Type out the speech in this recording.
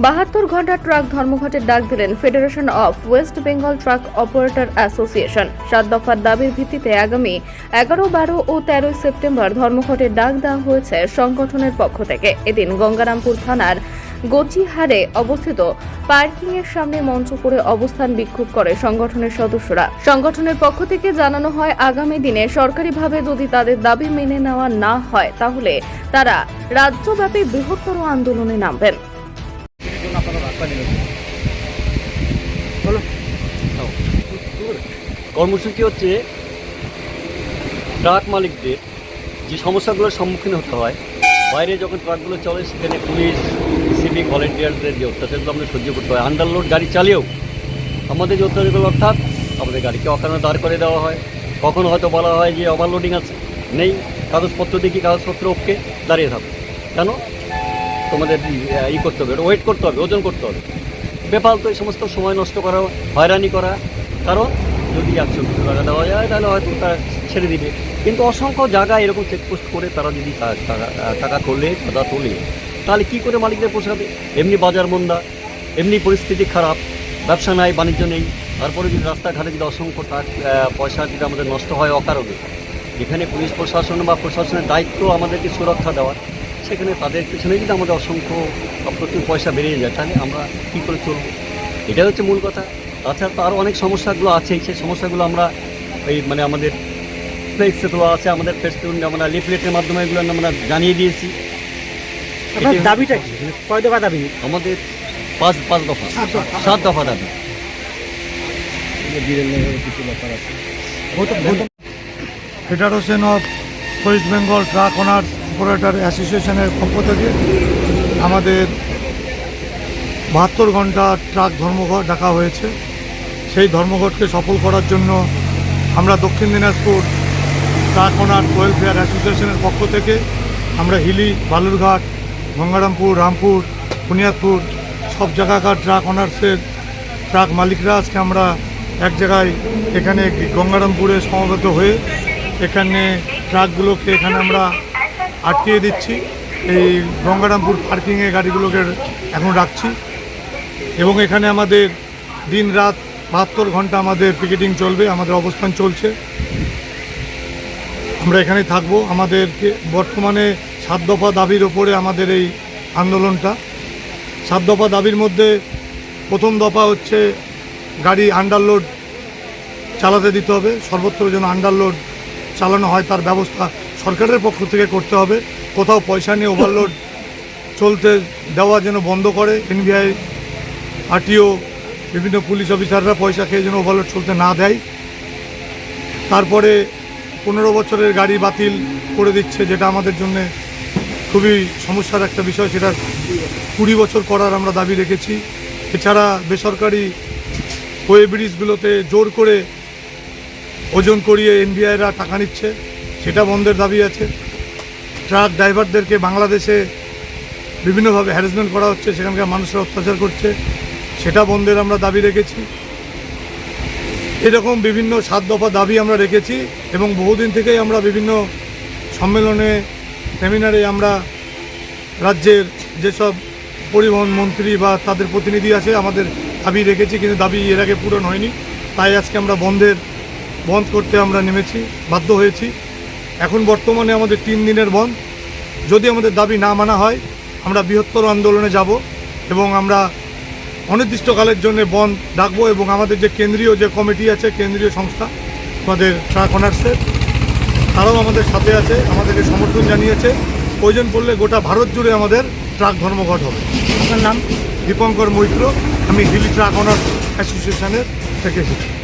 বাহাত্তর ঘণ্টা ট্রাক ধর্মঘটের ডাক দিলেন federation of West Bengal truck operator association সাত দফার দাবির ভিত্তিতে আগামী এগারো, বারো ও তেরোই সেপ্টেম্বর ধর্মঘটের ডাক দেওয়া হয়েছে সংগঠনের পক্ষ থেকে। এদিন গঙ্গারামপুর থানার গচিহারে অবস্থিত পার্কিং এর সামনে মঞ্চ করে অবস্থান বিক্ষোভ করে সংগঠনের সদস্যরা। সংগঠনের পক্ষ থেকে জানানো হয়, আগামী দিনে সরকারিভাবে যদি তাদের দাবি মেনে নেওয়া না হয়, তাহলে তারা রাজ্যব্যাপী বৃহত্তর আন্দোলনে নামবেন। কর্মসূচি হচ্ছে ট্রাক মালিকদের যে সমস্যাগুলোর সম্মুখীন হতে হয়। বাইরে যখন ট্রাকগুলো চলে, সেখানে পুলিশ, সিভিক ভলেন্টিয়ারদের যে অত্যাচারগুলো আমাদের সহ্য করতে হয় আন্ডারলোড গাড়ি চালিয়েও আমাদের যে অত্যাচারগুলো, অর্থাৎ আমাদের গাড়িকে অকারণে দাঁড় করে দেওয়া হয়। কখনো হয়তো বলা হয় যে ওভারলোডিং আছে। নেই, কাগজপত্র দেখি, কাগজপত্র ওকে দাঁড়িয়ে থাকো। কেন? তোমাদের ই করতে হবে, ওয়েট করতে হবে, ওজন করতে হবে। বেফালতু এই সমস্ত সময় নষ্ট করা, হয়রানি করা। কারণ যদি একশো দুশো টাকা দেওয়া যায়, তাহলে হয়তো তারা ছেড়ে দিবে। কিন্তু অসংখ্য জায়গায় এরকম চেকপোস্ট করে তারা যদি টাকা টাকা তোলে চাঁদা তোলে, তাহলে কী করে মালিকদের পোষাবে এমনি বাজার মন্দা, এমনি পরিস্থিতি খারাপ, ব্যবসা নাই, বাণিজ্য নেই। তারপরে যদি রাস্তাঘাটে যদি অসংখ্য টাকা পয়সা যদি আমাদের নষ্ট হয় অকারণে, যেখানে পুলিশ প্রশাসন বা প্রশাসনের দায়িত্ব আমাদেরকে সুরক্ষা দেওয়ার সেখানে তাদের পিছনে যদি আমাদের অসংখ্য, প্রচুর পয়সা বেরিয়ে যায়, তাহলে আমরা কী করে চলবো? এটাই হচ্ছে মূল কথা। তাছাড়া তো আরও অনেক সমস্যাগুলো আছে সেই সমস্যাগুলো আমরা এই মানে আমাদের ফ্লেক্সে তোলা আছে আমাদের ফেস্টুন আমরা লিফলেটের মাধ্যমে এগুলো আমরা জানিয়ে দিয়েছি। আপনার দাবিটা কি? কয় দফা দাবি? আমাদের পাঁচ পাঁচ দফা। সাত দফা। দাবি। কিছু ব্যাপার আছে federation of West Bengal truck owners operator অ্যাসোসিয়েশনের পক্ষ থেকে আমাদের বাহাত্তর ঘণ্টা ট্রাক ধর্মঘট ডাকা হয়েছে। সেই ধর্মঘটকে সফল করার জন্য আমরা দক্ষিণ দিনাজপুর ওনার ওয়েলফেয়ার অ্যাসোসিয়েশনের পক্ষ থেকে আমরা হিলি, বালুরঘাট, গঙ্গারামপুর, রামপুর, বুনিয়াদপুর, সব জায়গাকার ট্রাক অনার্সের ট্রাক মালিকরা আজকে আমরা এক জায়গায় এখানে গঙ্গারামপুরে সমবেত হয়ে এখানে ট্রাকগুলোকে এখানে আমরা আটকিয়ে দিচ্ছি। এই গঙ্গারামপুর পার্কিংয়ে গাড়িগুলোকে এখন রাখছি। এবং এখানে আমাদের দিন রাত বাহাত্তর ঘণ্টা আমাদের পিকেটিং চলবে, আমাদের অবস্থান চলছে। আমরা এখানেই থাকব। আমাদেরকে বর্তমানে সাত দফা দাবির ওপরে আমাদের এই আন্দোলনটা। সাত দফা দাবির মধ্যে প্রথম দফা হচ্ছে গাড়ি আন্ডারলোড চালাতে দিতে হবে। সর্বত্র যেন আন্ডারলোড চালানো হয়, তার ব্যবস্থা সরকারের পক্ষ থেকে করতে হবে। কোথাও পয়সা নিয়ে ওভারলোড চলতে দেওয়া যেন বন্ধ করে। এনবিআই আরটিও বিভিন্ন পুলিশ অফিসাররা পয়সা খেয়ে যেন ওভারলোড চলতে না দেয়। তারপরে পনেরো বছরের গাড়ি বাতিল করে দিচ্ছে, যেটা আমাদের জন্য খুবই সমস্যার একটা বিষয়, সেটা কুড়ি বছর করার আমরা দাবি রেখেছি। এছাড়া বেসরকারি ওয়ে ব্রিজগুলোতে জোর করে ওজন করিয়ে এনবিআইরা টাকা নিচ্ছে, সেটা বন্ধের দাবি আছে। ট্রাক ড্রাইভারদেরকে বাংলাদেশে বিভিন্নভাবে হ্যারাসমেন্ট করা হচ্ছে, সেখানকার মানুষরা অত্যাচার করছে। সেটা বন্ধের আমরা দাবি রেখেছি। এরকম বিভিন্ন সাত দফা দাবি আমরা রেখেছি এবং বহুদিন থেকেই আমরা বিভিন্ন সম্মেলনে, সেমিনারে আমরা রাজ্যের যেসব পরিবহন মন্ত্রী বা তাদের প্রতিনিধি আছে, আমাদের দাবি রেখেছি কিন্তু দাবি এর আগে পূরণ হয়নি। তাই আজকে আমরা বন্ধের, বন্ধ করতে আমরা নেমেছি, বাধ্য হয়েছি। এখন বর্তমানে আমাদের তিন দিনের বন্ধ। যদি আমাদের দাবি না মানা হয়, আমরা বৃহত্তর আন্দোলনে যাব এবং আমরা অনির্দিষ্টকালের জন্য বন্ধ ডাকবো এবং আমাদের যে কেন্দ্রীয় যে কমিটি আছে কেন্দ্রীয় সংস্থা আমাদের ট্রাক অনার্সের তারাও আমাদের সাথে আছে আমাদেরকে সমর্থন জানিয়েছে। প্রয়োজন পড়লে গোটা ভারত জুড়ে আমাদের ট্রাক ধর্মঘট হবে। আপনার নাম? দীপঙ্কর মৈত্র আমি দিল্লি ট্রাক অনার্স অ্যাসোসিয়েশনের থেকে এসেছি